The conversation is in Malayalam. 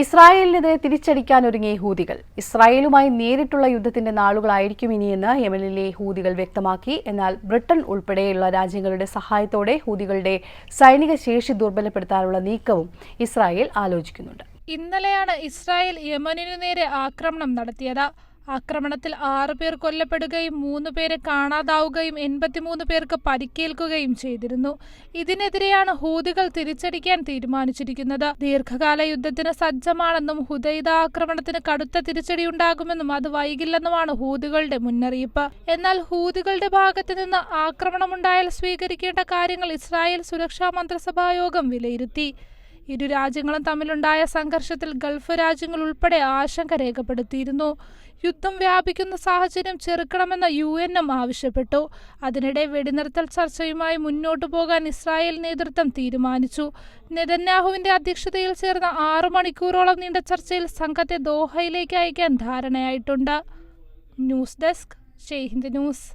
ഇസ്രായേലിനെതിരെ തിരിച്ചടിക്കാൻ ഒരുങ്ങിയ ഹൂതികൾ ഇസ്രായേലുമായി നേരിട്ടുള്ള യുദ്ധത്തിന്റെ നാളുകളായിരിക്കും ഇനിയെന്ന് യമനിലെ ഹൂതികൾ വ്യക്തമാക്കി. എന്നാൽ ബ്രിട്ടൻ ഉൾപ്പെടെയുള്ള രാജ്യങ്ങളുടെ സഹായത്തോടെ ഹൂതികളുടെ സൈനിക ശേഷി ദുർബലപ്പെടുത്താനുള്ള നീക്കവും ഇസ്രായേൽ ആലോചിക്കുന്നുണ്ട്. ഇന്നലെയാണ് ഇസ്രായേൽ യമനിനു നേരെ ആക്രമണം നടത്തിയത്. ആക്രമണത്തിൽ ആറു പേർ കൊല്ലപ്പെടുകയും മൂന്ന് പേരെ കാണാതാവുകയും എൺപത്തിമൂന്ന് പേർക്ക് പരിക്കേൽക്കുകയും ചെയ്തിരുന്നു. ഇതിനെതിരെയാണ് ഹൂതികൾ തിരിച്ചടിക്കാൻ തീരുമാനിച്ചിരിക്കുന്നത്. ദീർഘകാല യുദ്ധത്തിന് സജ്ജമാണെന്നും ഹുദൈദ ആക്രമണത്തിന് കടുത്ത തിരിച്ചടിയുണ്ടാകുമെന്നും അത് വൈകില്ലെന്നുമാണ് ഹൂതികളുടെ മുന്നറിയിപ്പ്. എന്നാൽ ഹൂതികളുടെ ഭാഗത്തു നിന്ന് ആക്രമണമുണ്ടായാൽ സ്വീകരിക്കേണ്ട കാര്യങ്ങൾ ഇസ്രായേൽ സുരക്ഷാ മന്ത്രിസഭാ യോഗം വിലയിരുത്തി. ഇരു രാജ്യങ്ങളും തമ്മിലുണ്ടായ സംഘർഷത്തിൽ ഗൾഫ് രാജ്യങ്ങൾ ഉൾപ്പെടെ ആശങ്ക രേഖപ്പെടുത്തിയിരുന്നു. യുദ്ധം വ്യാപിക്കുന്ന സാഹചര്യം ചെറുക്കണമെന്ന് യു എന്നും ആവശ്യപ്പെട്ടു. അതിനിടെ വെടിനിർത്തൽ ചർച്ചയുമായി മുന്നോട്ടു പോകാൻ ഇസ്രായേൽ നേതൃത്വം തീരുമാനിച്ചു. നെതന്യാഹുവിന്റെ അധ്യക്ഷതയിൽ ചേർന്ന ആറു മണിക്കൂറോളം നീണ്ട ചർച്ചയിൽ സംഘത്തെ ദോഹയിലേക്ക് അയക്കാൻ ധാരണയായിട്ടുണ്ട്. News desk ഷെയ്ഹിന്ദ് news.